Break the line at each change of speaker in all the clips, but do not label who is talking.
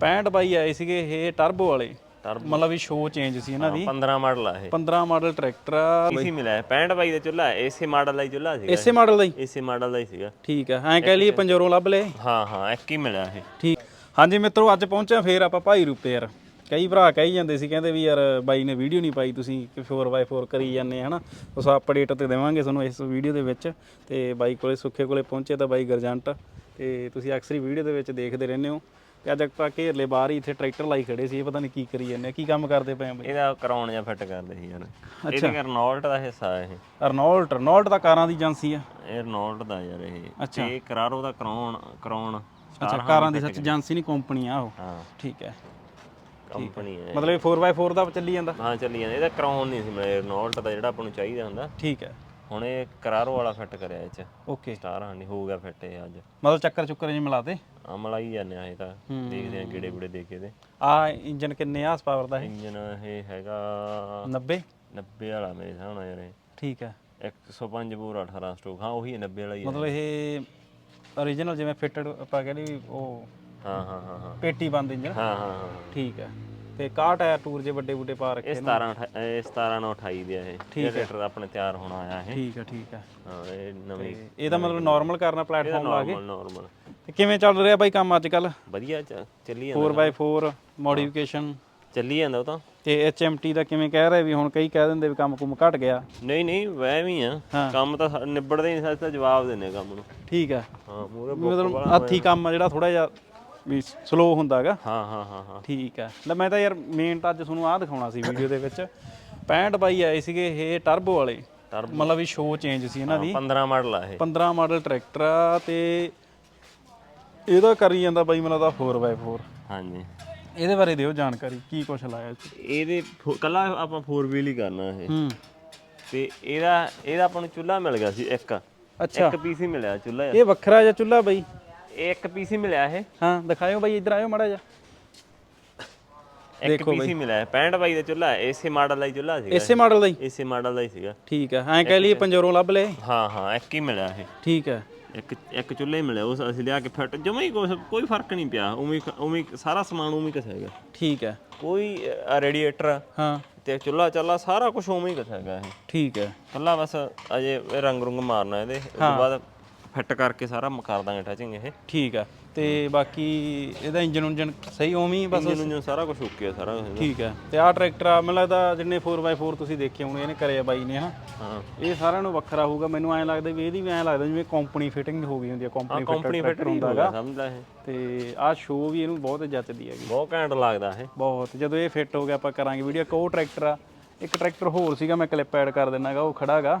65 ਬਾਈ ਆਏ ਸੀਗੇ ਇਹ ਟਰਬੋ ਵਾਲੇ। ਮਤਲਬ ਵੀ ਸ਼ੋ ਚੇਂਜ ਸੀ ਇਹਨਾਂ ਦੀ।
15 ਮਾਡਲ ਆ ਇਹ।
15 ਮਾਡਲ ਟਰੈਕਟਰ ਆ।
ਇਸੀ ਮਿਲਿਆ ਹੈ। 65 ਬਾਈ ਦਾ ਚੁੱਲਾ ਇਸੇ ਮਾਡਲ ਦਾ ਹੀ ਚੁੱਲਾ ਸੀਗਾ
ਇਸੇ ਮਾਡਲ ਦਾ ਹੀ।
ਇਸੇ ਮਾਡਲ ਦਾ ਹੀ ਸੀਗਾ।
ਠੀਕ ਹੈ ਐਂ ਕਹਿ ਲਈਏ ਪੰਜੋਰੋਂ ਲੱਭ ਲਏ।
ਹਾਂ ਹਾਂ ਇੱਕ ਹੀ ਮਿਲਿਆ ਇਹ।
ਠੀਕ। ਹਾਂਜੀ ਮਿੱਤਰੋ ਅੱਜ ਪਹੁੰਚਿਆ ਫੇਰ ਆਪਾਂ ਭਾਈ ਰੂਪੇ ਯਾਰ। ਕਈ ਭਰਾ ਕਹੀ ਜਾਂਦੇ ਸੀ ਕਹਿੰਦੇ ਵੀ ਯਾਰ ਬਾਈ ਨੇ ਵੀਡੀਓ ਨਹੀਂ ਪਾਈ ਤੁਸੀਂ ਕਿ 4x4 ਕਰੀ ਜਾਂਦੇ ਹਨਾ? ਉਸ ਅਪਡੇਟ ਤੇ ਦੇਵਾਂਗੇ ਤੁਹਾਨੂੰ ਇਸ ਵੀਡੀਓ ਦੇ ਵਿੱਚ। ਤੇ ਬਾਈ ਕੋਲੇ ਸੁੱਖੇ ਕੋਲੇ ਪਹੁੰਚੇ ਤਾਂ ਬਾਈ ਗਰਜੰਟ। ਤੇ ਤੁਸੀਂ ਅਕਸਰ ਹੀ ਵੀਡੀਓ ਦੇ ਵਿੱਚ ਦੇਖਦੇ ਰਹਿੰਦੇ ਹੋ। ਤੇ ਅੱਜ ਆਪਾਂ ਘੇਰਲੇ ਬਾਹਰ ਹੀ ਇੱਥੇ ਟਰੈਕਟਰ ਲਾਈ ਖੜੇ ਸੀ ਇਹ ਪਤਾ ਨਹੀਂ ਕੀ ਕਰੀ ਜਾਂਦੇ ਕੀ ਕੰਮ ਕਰਦੇ ਪਏ ਆ ਬਾਈ?
ਇਹਦਾ ਕਰਾਉਣ ਜਾਂ ਫਿੱਟ ਕਰਦੇ ਸੀ ਯਾਰ। ਇਹਦੇ ਕਰ ਨੋਲਟ ਦਾ ਹਿੱਸਾ ਹੈ ਇਹ।
ਅਰਨੋਲਟ ਰਨੋਲਟ ਦਾ ਕਾਰਾਂ ਦੀ ਏਜੰਸੀ ਆ।
ਇਹ ਨੋਲਟ ਦਾ ਯਾਰ ਇਹ।
ਅੱਛਾ।
ਤੇ ਕਰਾਰੋ ਦਾ ਕਰਾਉਣ ਕਰਾਉਣ
ਅੱਛਾ ਕਾਰਾਂ ਦੀ ਸੱਚ ਏਜੰਸੀ ਨਹੀਂ ਕੰਪਨੀ ਆ ਉਹ।
ਹਾਂ।
ਠੀਕ ਹੈ।
ਕੰਪਨੀ ਹੈ।
ਮਤਲਬ ਇਹ 4x4 ਦਾ ਚੱਲੀ ਜਾਂਦਾ?
ਹਾਂ ਚੱਲੀ ਜਾਂਦਾ। ਇਹਦਾ ਕਰਾਉਣ ਨਹੀਂ ਸੀ ਮਿਲਿਆ ਨੋਲਟ ਦਾ ਜਿਹੜਾ ਆਪਾਂ ਨੂੰ ਚਾਹੀਦਾ ਹੁੰਦਾ।
ਠੀਕ ਹੈ।
ਹੁਣ ਇਹ ਕਰਾਰੋ ਵਾਲਾ ਫਿੱਟ ਕਰਿਆ ਇਹ ਚ।
ਓਕੇ।
ਸਟਾਰ ਹਾਂ ਨਹੀਂ ਹੋ ਗਿਆ ਫਿੱਟ ਇਹ ਅੱਜ।
ਮਤਲਬ ਚੱਕਰ ਚੁੱਕਰ ਜਿਹਾ ਮਿਲਾਤੇ
ਅਮਲ ਆਈ ਜਾਂਦੇ ਆ ਇਹ ਤਾਂ ਦੇਖਦੇ ਆ ਕਿਹੜੇ ਕਿਹੜੇ ਦੇ ਕੇ ਦੇ
ਆ ਇੰਜਨ ਕਿੰਨੇ ਹਾਰਸ ਪਾਵਰ ਦਾ ਹੈ
ਇੰਜਨ ਇਹ ਹੈਗਾ
90
90 ਵਾਲਾ ਮੇਰੇ ਹਿਸਾਬ ਨਾਲ ਯਾਰ ਇਹ।
ਠੀਕ ਹੈ।
105 ਬੂਰ 18 ਸਟ੍ਰੋਕ ਹਾਂ ਉਹੀ ਹੈ 90 ਵਾਲਾ ਹੀ ਹੈ।
ਮਤਲਬ ਇਹ origignal ਜਿਵੇਂ ਫਿਟਡ ਆਪਾਂ ਕਹਿੰਦੇ ਵੀ ਉਹ
ਹਾਂ ਹਾਂ ਹਾਂ ਹਾਂ।
ਪੇਟੀ ਬੰਦ ਇੰਜਨ?
ਹਾਂ ਹਾਂ ਹਾਂ।
ਠੀਕ ਹੈ। ਤੇ ਕਾਰ ਟਾਇਰ ਟੂਰ ਜੇ ਵੱਡੇ ਬੁੱਡੇ ਪਾ ਰੱਖੇ
ਇਹ 17 ਅਠਾ- ਇਹ 17 ਨਾਲ 28 ਦੇ ਆ ਇਹ। ਇਹ ਟਰੈਕਟਰ ਆਪਣੇ ਤਿਆਰ ਹੋਣਾ ਆਇਆ ਇਹ।
ਠੀਕ ਹੈ ਠੀਕ ਹੈ।
ਹਾਂ ਇਹ ਨਵੀਂ
ਇਹਦਾ ਮਤਲਬ ਨਾਰਮਲ ਕਰਨਾ ਪਲੇਟਫਾਰਮ ਲਾ ਕੇ
ਨਾਰਮਲ ਨਾਰਮਲ
ਤੇ ਕਿਵੇਂ ਚੱਲ ਰਿਹਾ ਬਾਈ ਕੰਮ ਅੱਜ ਕੱਲ
ਵਧੀਆ ਚ- ਚੱਲੀ ਜਾਂਦਾ
4x4 ਮੋਡੀਫਿਕੇਸ਼ਨ
ਚੱਲੀ ਜਾਂਦਾ ਉਹ ਤਾਂ।
ਤੇ HMT ਦਾ ਕਿਵੇਂ ਕਹਿ ਰਹੇ ਵੀ ਹੁਣ ਕਈ ਕਹਿ ਦਿੰਦੇ ਵੀ ਕੰਮ ਕੁਮ ਘਟ ਗਿਆ।
ਨਹੀਂ ਨਹੀਂ ਵੈ ਵੀ ਆ।
ਹਾਂ।
ਕੰਮ ਤਾਂ ਸਾ- ਨਿਬੜਦੇ ਹੀ ਨਹੀਂ ਸਾਡੇ ਜਵਾਬ ਦਿੰਦੇ ਆ ਕੰਮ ਨੂੰ।
ਠੀਕ ਹੈ
ਹਾਂ ਮੂਰੇ
ਮਤਲਬ ਹੱਥੀ ਕੰਮ ਆ ਜਿਹੜਾ ਥੋੜਾ ਜਿਹਾ ਵੀ ਸਲੋ ਹੁੰਦਾਗਾ।
ਹਾਂ ਹਾਂ ਹਾਂ ਹਾਂ।
ਠੀਕ ਹੈ ਲੈ ਮੈਂ ਤਾਂ ਯਾਰ ਮੇਨ ਤਾਂ ਅੱਜ ਤੁਹਾਨੂੰ ਆਹ ਦਿਖਾਉਣਾ ਸੀ ਵੀਡੀਓ ਦੇ ਵਿੱਚ। 65 ਬਾਈ ਆਏ ਸੀਗੇ ਇਹ ਟਰਬੋ ਵਾਲੇ।
Turbo।
ਮਤਲਬ ਵੀ ਸ਼ੋ ਚੇਂਜ ਸੀ ਇਹਨਾਂ ਦੀ।
15 ਮਾਡਲ ਆ ਇਹ।
15 ਮਾਡਲ ਟਰੈਕਟਰ ਆ ਤੇ ਇਹਦਾ ਕਰੀ ਜਾਂਦਾ ਬਾਈ ਮੈਨੂੰ ਤਾਂ 4x4
ਹਾਂਜੀ।
ਇਹਦੇ ਬਾਰੇ ਦਿਓ ਜਾਣਕਾਰੀ ਕੀ ਕੁਛ ਲਾਇਆ 'ਚ?
ਇਹਦੇ ਫੋ- ਕੱਲਾ ਆਪਾਂ 4 ਵੀਲ ਹੀ ਕਰਨਾ ਇਹ।
ਹੂੰ।
ਤੇ ਇਹਦਾ ਇਹਦਾ ਆਪਾਂ ਨੂੰ ਚੁੱਲਾ ਮਿਲ ਗਿਆ ਸੀ ਇੱਕ।
ਅੱਛਾ।
ਇੱਕ ਪੀਸ ਹੀ ਮਿਲਿਆ ਚੁੱਲਾ
ਇਹ ਵੱਖਰਾ ਜਿਹਾ ਚੁੱਲਾ ਬਾਈ।
ਇਹ ਇੱਕ ਪੀਸ ਹੀ ਮਿਲਿਆ ਇਹ।
ਹਾਂ ਦਿਖਾਇਓ ਬਾਈ ਇੱਧਰ ਆਇਓ ਮਾੜਾ ਜਿਹਾ।
ਇੱਕ ਪੀਸ ਹੀ ਮਿਲਿਆ 65 ਬਾਈ ਦਾ ਚੁੱਲਾ ਇਸੇ ਮਾਡਲ ਦਾ ਹੀ ਚੁੱਲਾ ਸੀਗਾ
ਇਸੇ ਮਾਡਲ ਦਾ ਹੀ।
ਇਸੇ ਮਾਡਲ ਦਾ ਹੀ ਸੀਗਾ।
ਠੀਕ ਹੈ ਐਂ ਕਹਿ ਲਈਏ ਪੰਜੋਰੋਂ ਲੱਭ ਲਏ।
ਹਾਂ ਹਾਂ ਇੱਕ ਹੀ ਮਿਲਿਆ ਇਹ।
ਠੀਕ ਹੈ।
ਇੱਕ ਇੱਕ ਚੁੱਲ੍ਹਾ ਮਿਲਿਆ ਉਸ ਅਸੀਂ ਲਿਆ ਕੇ ਫਿੱਟ ਜਮਾ ਹੀ ਕੁਛ- ਕੋਈ ਫ਼ਰਕ ਨਹੀਂ ਪਿਆ ਉਵੇਂ ਹੀ- ਉਵੇਂ ਹੀ ਸਾਰਾ ਸਮਾਨ ਉਵੇਂ ਹੀ ਕਸੇਗਾ
ਠੀਕ ਹੈ।
ਕੋਈ ਰੇਡੀਏਟਰ
ਹਾਂ।
ਤੇ ਚੁੱਲ੍ਹਾ ਚੱਲਾ ਸਾਰਾ ਕੁਝ ਉਵੇਂ ਹੀ ਕਸੇਗਾ ਇਹ।
ਠੀਕ ਹੈ।
ਕੱਲਾ ਬਸ ਅਜੇ ਇਹ ਰੰਗ ਰੁੰਗ ਮਾਰਨਾ ਇਹਦੇ ਉਸ ਤੋਂ ਬਾਅਦ ਫਿੱਟ ਕਰਕੇ ਸਾਰਾ ਮ- ਕਰ ਦਾਂਗੇ ਟਚਿੰਗ ਇਹ।
ਠੀਕ ਹੈ। ਤੇ ਬਾਕੀ ਇਹਦਾ ਇੰਜਨ ਉਂਜਨ ਸਹੀ ਉਵੇਂ ਹੀ ਬਸ
ਇੰਜਨ ਨੂੰ ਸਾਰਾ ਕੁਝ ਓਕੇ ਆ ਸਾਰਾ ਕੁਛ।
ਠੀਕ ਹੈ ਤੇ ਆਹ ਟਰੈਕਟਰ ਆ ਮੈਨੂੰ ਲੱਗਦਾ ਜਿੰਨੇ 4x4 ਤੁਸੀਂ ਦੇਖੇ ਹੋਣੇ ਇਹਨੇ ਕਰਿਆ ਬਾਈ ਨੇ ਹਨਾ?
ਹਾਂ।
ਇਹ ਸਾਰਿਆਂ ਨੂੰ ਵੱਖਰਾ ਹੋਊਗਾ ਮੈਨੂੰ ਐਂ ਲੱਗਦਾ ਵੀ ਇਹਦੀ ਵੀ ਐਂ ਲੱਗਦਾ ਜਿਵੇਂ ਕੰਪਨੀ ਫਿਟਿੰਗ ਹੋ ਗਈ ਹੁੰਦੀ ਹੈ ਕੰਪਨੀ
ਕੰਪਨੀ
ਫਿਟਰ
ਫਿੱਟ
ਹੁੰਦਾਗਾ
ਸਮਝ ਲੈ ਇਹ।
ਤੇ ਆਹ ਸ਼ੋ ਵੀ ਇਹਨੂੰ ਬਹੁਤ ਜੱਚਦੀ ਹੈਗੀ।
ਬਹੁਤ ਘੈਂਟ ਲੱਗਦਾ ਇਹ।
ਬਹੁਤ। ਜਦੋਂ ਇਹ ਫਿੱਟ ਹੋ ਗਿਆ ਆਪਾਂ ਕਰਾਂਗੇ ਵੀਡੀਓ ਉਹ ਟਰੈਕਟਰ ਆ ਇੱਕ ਟਰੈਕਟਰ ਹੋਰ ਸੀਗਾ ਮੈਂ ਕਲਿੱਪ ਐਡ ਕਰ ਦਿੰਨਾਗਾ ਉਹ ਖੜਾਗਾ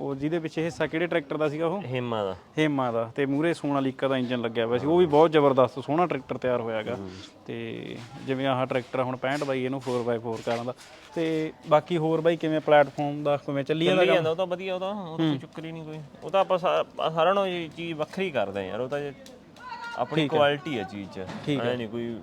ਉਹ ਜਿਹਦੇ ਪਿੱਛੇ ਹਿੱਸਾ ਕਿਹੜੇ ਟਰੈਕਟਰ ਦਾ ਸੀਗਾ ਉਹ?
ਹੇਮਾ ਦਾ।
ਹੇਮਾ ਦਾ। ਤੇ ਮੂਰੇ ਸੋਨਾਲੀਕਾ ਦਾ ਇੰਜਨ ਲੱਗਿਆ ਹੋਇਆ ਸੀ। ਉਹ ਵੀ ਬਹੁਤ ਜ਼ਬਰਦਸਤ ਸੋਹਣਾ ਟਰੈਕਟਰ ਤਿਆਰ ਹੋਇਆਗਾ ਤੇ ਜਿਵੇਂ ਆਹ ਟਰੈਕਟਰ ਹੁਣ 65 ਬਾਈ ਇਹਨੂੰ 4x4 ਕਰਾਂ ਦਾ ਤੇ ਬਾਕੀ ਹੋਰ ਬਾਈ ਕਿਵੇਂ ਪਲੇਟਫਾਰਮ ਦਾ ਕਿਵੇਂ ਚੱਲੀ ਜਾਂਦਾ
ਚੱਲੀ ਜਾਂਦਾ ਉਹ ਤਾਂ ਵਧੀਆ ਉਹ ਤਾਂ ਉਹ ਤਾਂ ਚੱਕਰ ਨਹੀਂ ਕੋਈ। ਉਹ ਤਾਂ ਆਪਾਂ ਸਾਰਿਆਂ ਨੂੰ ਚੀਜ਼ ਵੱਖਰੀ ਕਰਦੇ ਆ ਯਾਰ ਉਹ ਤਾਂ ਆਪਣੀ ਕੁਆਲਿਟੀ ਹੈ। ਚੀਜ਼ 'ਚ। ਐ ਨਹੀਂ ਕੋਈ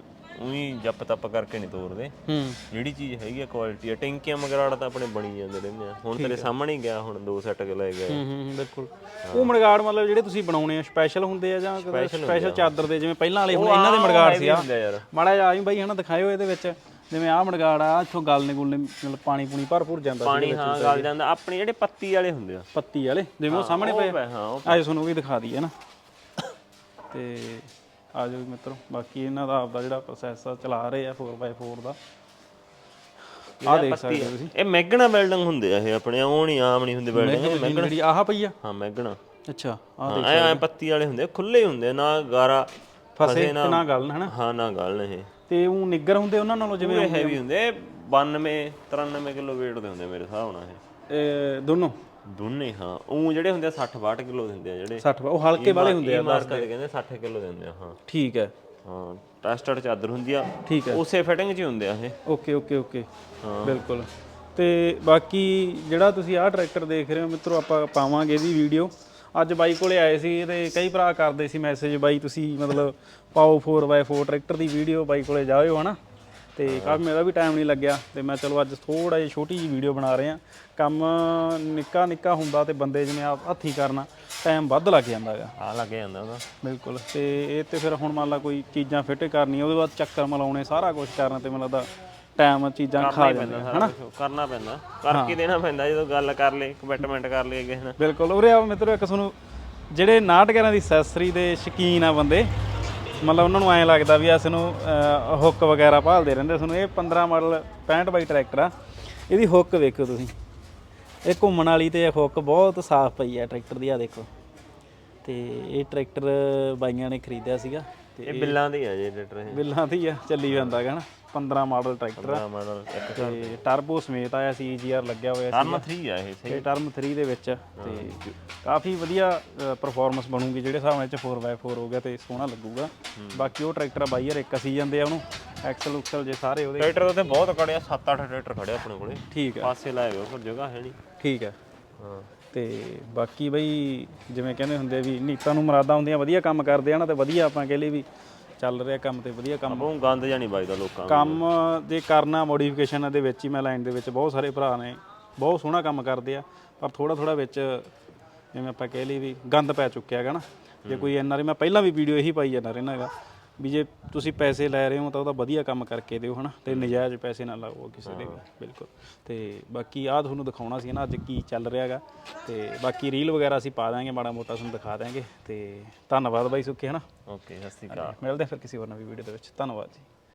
ਉਹੀ ਜੱਪ ਤੱਪ ਕਰਕੇ ਨਹੀਂ ਤੋਰਦੇ।
ਹੂੰ।
ਜਿਹੜੀ ਚੀਜ਼ ਹੈਗੀ ਆ ਕੁਆਲਿਟੀ ਆ ਟੈਂਕੀਆਂ ਮਗਰਾੜ ਤਾਂ ਆਪਣੇ ਬਣੀ ਜਾਂਦੇ ਰਹਿੰਦੇ ਆ। ਹੁਣ ਤੇਰੇ ਸਾਹਮਣੇ ਹੀ ਗਿਆ ਹੁਣ ਦੋ ਸੈੱਟ ਲੈ ਗਏ
ਹੂੰ ਹੂੰ ਬਿਲਕੁਲ। ਉਹ ਮੜਗਾੜ ਮਤਲਬ ਜਿਹੜੇ ਤੁਸੀਂ ਬਣਾਉਣੇ ਆ ਸਪੈਸ਼ਲ ਹੁੰਦੇ ਆ ਜਾਂ ਸਪੈਸ਼ਲ ਚਾਦਰ ਦੇ ਜਿਵੇਂ ਪਹਿਲਾਂ ਵਾਲੇ ਹੁਣ ਇਹਨਾਂ ਦੇ ਮੜਗਾੜ ਸੀ ਆ।
ਹੁੰਦਾ ਯਾਰ।
ਮਾੜਾ ਜਿਹਾ ਆਈ ਬਾਈ ਹਨਾ ਦਿਖਾਇਓ ਇਹਦੇ ਵਿੱਚ। ਜਿਵੇਂ ਆਹ ਮੜਗਾੜ ਆ ਇੱਥੋਂ ਗਲ ਨੇ ਗੁਲ ਨੇ ਮਤਲਬ ਪਾਣੀ ਪੂਣੀ ਭਰਪੂਰ ਜਾਂਦਾ ਸੀ
ਪਾਣੀ ਹਾਂ ਗਲ ਜਾਂਦਾ। ਆਪਣੇ ਜਿਹੜੇ ਪੱਤੀ ਵਾਲੇ ਹੁੰਦੇ ਆ।
ਪੱਤੀ ਵਾਲੇ ਜਿਵੇਂ ਉਹ ਸਾਹਮਣੇ ਪਏ।
ਹਾਂ
ਆਜੋ ਤੁਹਾਨੂੰ ਉਹ ਵੀ ਦਿਖਾ ਦਈਏ ਨਾ ਤੇ ਆਜੋ ਮਿੱਤਰੋ ਬਾਕੀ ਇਹਨਾਂ ਦਾ ਆਪਦਾ ਜਿਹੜਾ ਪ੍ਰੋਸੈਸ ਚਲਾ ਰਹੇ ਆ 4x4 ਦਾ। ਆ ਦੇਖ ਸਕਦੇ ਹੋ ਤੁਸੀਂ।
ਇਹ ਮੈਗਨਾ ਬਿਲਡਿੰਗ ਹੁੰਦੇ ਆ ਇਹ ਆਪਣੇ ਉਹ ਨਹੀਂ ਆਮ ਨਹੀਂ ਹੁੰਦੇ ਬਿਲਡਿੰਗ
ਜਿਹੜੀ ਆਹ ਪਈ ਆ?
ਹਾਂ ਮੈਗਨਾ
ਅੱਛਾ ਆ
ਐ ਐ ਪੱਤੀ ਵਾਲੇ ਹੁੰਦੇ ਆ, ਖੁੱਲੇ ਹੁੰਦੇ ਆ, ਨਾ ਗਾਰਾ
ਫਸੇ ਨਾ ਗੱਲ ਹਨਾ?
ਹਾਂ ਨਾ ਗੱਲ ਇਹ।
ਤੇ ਉਹ ਨਿੱਗਰ ਹੁੰਦੇ ਉਹਨਾਂ ਨਾਲੋਂ ਜਿਵੇਂ
ਹੈਵੀ ਹੁੰਦੇ 92 93 ਕਿਲੋ weight ਦੇ ਹੁੰਦੇ ਮੇਰੇ ਹਿਸਾਬ ਨਾਲ ਇਹ
ਦੋਨੋਂ?
ਦੋਨੇ ਹਾਂ। ਉਹ ਜਿਹੜੇ ਹੁੰਦੇ ਆ 60 62 ਕਿਲੋ ਦੇ ਹੁੰਦੇ ਆ ਜਿਹੜੇ।
60 ਉਹ ਹਲਕੇ ਵਾਲੇ ਹੁੰਦੇ ਆ
ਮਾਰਕਾ ਦੇ। ਕਹਿੰਦੇ 60 ਕਿਲੋ ਦੇ ਹੁੰਦੇ ਆ ਹਾਂ।
ਠੀਕ ਹੈ।
ਹਾਂ ਟੈਸਟਡ ਚਾਦਰ ਹੁੰਦੀ ਆ।
ਠੀਕ ਹੈ।
ਉਸੇ ਫਿਟਿੰਗ 'ਚ ਹੀ ਹੁੰਦੇ ਆ ਇਹ।
Okay okay okay. ਬਿਲਕੁਲ। ਤੇ ਬਾਕੀ ਜਿਹੜਾ ਤੁਸੀਂ ਆਹ ਟਰੈਕਟਰ ਦੇਖ ਰਹੇ ਹੋ ਮਿੱਤਰੋ ਆਪਾਂ ਪਾਵਾਂਗੇ ਇਹਦੀ ਵੀਡੀਓ। ਅੱਜ ਬਾਈ ਕੋਲੇ ਆਏ ਸੀ ਤੇ ਕਈ ਭਰਾ ਕਰਦੇ ਸੀ ਮੈਸੇਜ ਬਾਈ ਤੁਸੀਂ ਮਤਲਬ ਪਾਓ 4x4 ਟਰੈਕਟਰ ਦੀ ਵੀਡੀਓ ਬਾਈ ਕੋਲੇ ਜਾਇਓ ਹਨਾ? ਤੇ ਕਾਫੀ ਮੇਰਾ ਵੀ ਟਾਈਮ ਨਹੀਂ ਲੱਗਿਆ ਤੇ ਮੈਂ ਚਲੋ ਅੱਜ ਥੋੜਾ ਜਿਹਾ ਛੋਟੀ ਜਿਹੀ ਵੀਡੀਓ ਬਣਾ ਰਹੇ ਆ ਕੰਮ ਨਿੱਕਾ ਨਿੱਕਾ ਹੁੰਦਾ ਤੇ ਬੰਦੇ ਜਿਵੇਂ ਆਪ ਹੱਥੀ ਕਰਨਾ ਟਾਈਮ ਵੱਧ ਲੱਗ ਜਾਂਦਾ ਹੈਗਾ।
ਆ ਲੱਗ ਜਾਂਦਾ ਉਹਦਾ।
ਬਿਲਕੁਲ ਤੇ ਇਹ ਤੇ ਫਿਰ ਹੁਣ ਮੰਨ ਲਾ ਕੋਈ ਚੀਜ਼ਾਂ ਫਿੱਟ ਕਰਨੀਆਂ ਉਹਦੇ ਬਾਅਦ ਚੱਕਰ ਮਲਾਉਣੇ ਸਾਰਾ ਕੁਝ ਕਰਨਾ ਤੇ ਮੈਨੂੰ ਲੱਗਦਾ ਟਾਈਮ ਚੀਜ਼ਾਂ ਖਾ ਜਾਂਦੀਆਂ
ਕੁਛ ਕਰਨਾ ਪੈਂਦਾ ਕਰਕੇ ਦੇਣਾ ਪੈਂਦਾ ਜਦੋਂ ਗੱਲ ਕਰ ਲਈ ਕਮਿਟਮੈਂਟ ਕਰ ਲਈ ਕਿਸੇ ਨਾਲ
ਬਿਲਕੁਲ ਉਰੇ ਆ ਮਿੱਤਰੋ ਇੱਕ ਤੁਹਾਨੂੰ ਜਿਹੜੇ ਨਾਟਕਾਂ ਦੀ ਅਸੈਸਰੀ ਦੇ ਸ਼ਕੀਨ ਆ ਬੰਦੇ ਮਤਲਬ ਉਹਨਾਂ ਨੂੰ ਐਂ ਲੱਗਦਾ ਵੀ ਇਸ ਨੂੰ ਹੁੱਕ ਵਗੈਰਾ ਭਾਲਦੇ ਰਹਿੰਦੇ ਤੁਹਾਨੂੰ ਇਹ 15 ਮਾਡਲ 65 ਬਾਈ ਟਰੈਕਟਰ ਆ। ਇਹਦੀ ਹੁੱਕ ਵੇਖੋ ਤੁਸੀਂ। ਇਹ ਘੁੰਮਣ ਵਾਲੀ ਤੇ ਇਹ ਹੁੱਕ ਬਹੁਤ ਸਾਫ਼ ਪਈ ਆ ਟਰੈਕਟਰ ਦੀ ਆ ਦੇਖੋ। ਤੇ ਇਹ ਟਰੈਕਟਰ ਬਾਈਆਂ ਨੇ ਖਰੀਦਿਆ ਸੀਗਾ।
ਇਹ ਬਿੱਲਾਂ ਦੀ ਆ ਜੇ ਟਰੈਕਟਰ ਇਹ।
ਬਿੱਲਾਂ ਦੀ ਆ ਚੱਲੀ ਜਾਂਦਾ ਹੈਗਾ ਨਾ 15 ਮਾਡਲ ਟਰੈਕਟਰ ਆ।
ਆ ਮਾਡਲ
ਤੇ ਟਰਬੋ ਸਮੇਤ ਆਇਆ ਸੀ ਈਜੀਆਰ ਲੱਗਿਆ ਹੋਇਆ ਸੀ।
ਟਰਨ 3 ਆ ਇਹ ਸਹੀ।
ਤੇ ਟਰਮ 3 ਦੇ ਵਿੱਚ ਤੇ ਕਾਫੀ ਵਧੀਆ ਪਰਫਾਰਮੈਂਸ ਬਣੂਗੀ ਜਿਹੜੇ ਹਿਸਾਬ ਨਾਲ ਚ 4x4 ਹੋ ਗਿਆ ਤੇ ਸੋਹਣਾ ਲੱਗੂਗਾ। ਬਾਕੀ ਉਹ ਟਰੈਕਟਰ ਬਾਈਅਰ ਇੱਕ ਅਸੀਂ ਜਾਂਦੇ ਆ ਉਹਨੂੰ ਐਕਸਲ ਉਕਸਲ ਜੇ ਸਾਰੇ ਉਹਦੇ।
ਟਰੈਕਟਰ ਤੇ ਬਹੁਤ ਕੜਿਆ 7-8 ਟਰੈਕਟਰ ਖੜੇ ਆਪਣੇ ਕੋਲੇ।
ਠੀਕ ਹੈ
ਪਾਸੇ ਲਾਏ ਹੋਏ ਪਰ ਜਗ੍ਹਾ ਹੈ ਨਹੀਂ।
ਠੀਕ ਹੈ
ਹਾਂ।
ਤੇ ਬਾਕੀ ਬਈ ਜਿਵੇਂ ਕਹਿੰਦੇ ਹੁੰਦੇ ਵੀ ਨੀਤਾਂ ਨੂੰ ਮਰਾਦਾ ਹੁੰਦੀਆਂ ਵਧੀਆ ਕੰਮ ਕਰਦੇ ਆ ਨਾ ਤੇ ਵਧੀਆ ਆਪਾਂ ਕਹਿ ਲਈ ਵੀ ਚੱਲ ਰਿਹਾ ਕੰਮ ਤੇ ਵਧੀਆ ਕੰਮ।
ਉਹ ਗੰਦ ਜਾਂ ਨਹੀਂ ਵੱਜਦਾ ਲੋਕਾਂ ਨੂੰ।
ਕੰਮ ਜੇ ਕਰਨਾ ਮੋਡੀਫਿਕੇਸ਼ਨ ਦੇ ਵਿੱਚ ਹੀ ਮੈਂ ਲਾਈਨ ਦੇ ਵਿੱਚ ਬਹੁਤ ਸਾਰੇ ਭਰਾ ਨੇ ਬਹੁਤ ਸੋਹਣਾ ਕੰਮ ਕਰਦੇ ਆ ਪਰ ਥੋੜਾ ਥੋੜਾ ਵਿੱਚ ਜਿਵੇਂ ਆਪਾਂ ਕਹਿ ਲਈ ਵੀ ਗੰਦ ਪੈ ਚੁੱਕਿਆ ਹੈਗਾ ਨਾ। ਜੇ ਕੋਈ ਐਨਆਰ ਮੈਂ ਪਹਿਲਾਂ ਵੀ ਵੀਡੀਓ ਇਹੀ ਪਾਈ ਜਾਂਦਾ ਰਹਿਣਾ ਹੈਗਾ। ਵੀ ਜੇ ਤੁਸੀਂ ਪੈਸੇ ਲੈ ਰਹੇ ਹੋ ਤਾਂ ਉਹਦਾ ਵਧੀਆ ਕੰਮ ਕਰਕੇ ਦਿਓ ਹਨਾ? ਤੇ ਨਜਾਇਜ਼ ਪੈਸੇ ਨਾ ਲਾਓ ਕਿਸੇ ਦੇ ਵੀ, ਬਿਲਕੁਲ। ਤੇ ਬਾਕੀ ਆਹ ਤੁਹਾਨੂੰ ਦਿਖਾਉਣਾ ਸੀ ਨਾ ਅੱਜ ਕੀ ਚੱਲ ਰਿਹਾ ਹੈਗਾ। ਤੇ ਬਾਕੀ ਰੀਲ ਵਗੈਰਾ ਅਸੀਂ ਪਾ ਦਾਂਗੇ ਮਾੜਾ ਮੋਟਾ ਤੁਹਾਨੂੰ ਦਿਖਾ ਦਾਂਗੇ ਤੇ ਧੰਨਵਾਦ ਬਾਈ ਸੁੱਖੇ ਹਨਾ?
ਓਕੇ ਸਤਿ ਸ਼੍ਰੀ ਅਕਾਲ।
ਮਿਲਦੇ ਹਾਂ ਫਿਰ ਕਿਸੇ ਹੋਰ ਨਵੀਂ ਵੀਡੀਓ ਦੇ ਵਿੱਚ। ਧੰਨਵਾਦ ਜੀ।